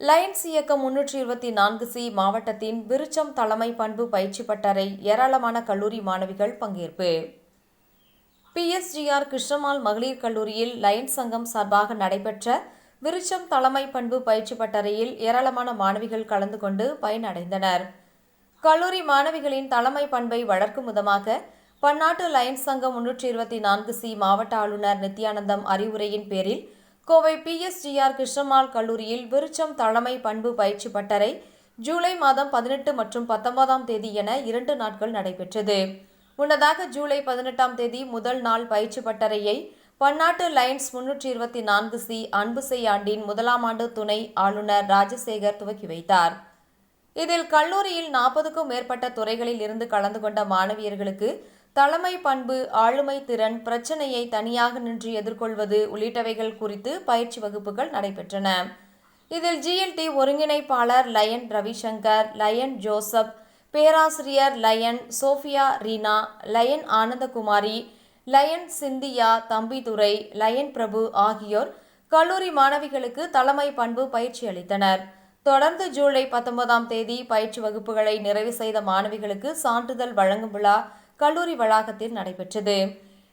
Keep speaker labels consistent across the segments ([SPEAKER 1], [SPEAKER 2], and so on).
[SPEAKER 1] Lions இயக்கம் முன்னூற்றி இருபத்தி நான்கு சி மாவட்டத்தின் விருச்சம் தலைமை பண்பு பயிற்சி பட்டறை ஏராளமான கல்லூரி மாணவிகள் பங்கேற்பு. பிஎஸ்ஜிஆர் கிருஷ்ணமால் மகளிர் கல்லூரியில் லயன்ஸ் சங்கம் சார்பாக நடைபெற்ற விருச்சம் தலைமை பண்பு பயிற்சி பட்டறையில் ஏராளமான மாணவிகள் கலந்து கொண்டு பயனடைந்தனர். கல்லூரி மாணவிகளின் தலைமை பண்பை வளர்க்கும் விதமாக பன்னாட்டு லயன்ஸ் சங்கம் முன்னூற்றி இருபத்தி நான்கு சி மாவட்ட ஆளுநர் நித்யானந்தம் அறிவுரையின் பேரில் கோவை பிஎஸ்ஜிஆர் கிருஷ்ணமால் கல்லூரியில் விருச்சம் தலைமை பண்பு பயிற்சி பட்டறை ஜூலை மாதம் பதினெட்டு மற்றும் பத்தொன்பதாம் தேதி என இரண்டு நாட்கள் நடைபெற்றது. முன்னதாக ஜூலை பதினெட்டாம் தேதி முதல் நாள் பயிற்சி பட்டறையை பன்னாட்டு லைன்ஸ் முன்னூற்றி இருபத்தி நான்கு சி அன்புசை ஆண்டின் முதலாம் ஆண்டு துணை ஆளுநர் ராஜசேகர் துவக்கி வைத்தார். இதில் கல்லூரியில் நாற்பதுக்கும் மேற்பட்ட துறைகளில் இருந்து கலந்து கொண்ட மாணவியர்களுக்கு தலைமை பண்பு ஆளுமை திறன் பிரச்சனையை தனியாக நின்று எதிர்கொள்வது உள்ளிட்டவைகள் குறித்து பயிற்சி வகுப்புகள் நடைபெற்றன. இதில் ஜிஎல்டி ஒருங்கிணைப்பாளர் லயன் ரவிசங்கர் லயன் ஜோசப் பேராசிரியர் Lion Sophia Reena Lion Anandakumari Lion Cynthia Thambidurai Lion Prabhu ஆகியோர் கல்லூரி மாணவிகளுக்கு தலைமை பண்பு பயிற்சி அளித்தனர். தொடர்ந்து ஜூலை பத்தொன்பதாம் தேதி பயிற்சி வகுப்புகளை நிறைவு செய்த மாணவிகளுக்கு சான்றிதழ் வழங்கும் விழா கல்லூரி வளாகத்தில் நடைபெற்றது.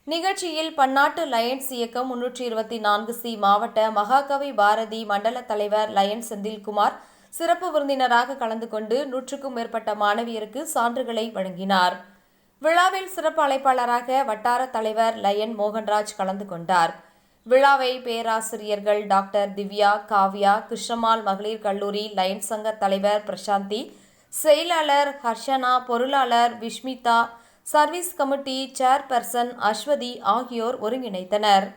[SPEAKER 1] நிகழ்ச்சியில் பன்னாட்டு லயன்ஸ் இயக்கம் முன்னூற்றி இருபத்தி நான்கு சி மாவட்ட மகாகவி பாரதி மண்டல தலைவர் லயன் செந்தில்குமார் சிறப்பு விருந்தினராக கலந்து கொண்டு நூற்றுக்கும் மேற்பட்ட மாணவியருக்கு சான்றுகளை வழங்கினார். விழாவில் சிறப்பு அழைப்பாளராக வட்டார தலைவர் லயன் மோகன்ராஜ் கலந்து கொண்டார். விழாவை பேராசிரியர்கள் டாக்டர் திவ்யா காவ்யா கிருஷ்ணமால் மகளிர் கல்லூரி லயன்ஸ் சங்க தலைவர் பிரசாந்தி செயலாளர் ஹர்ஷனா பொருளாளர் Vishmitha service committee chairperson Aswathi ஆகியோர் ஒருங்கிணைத்தனர்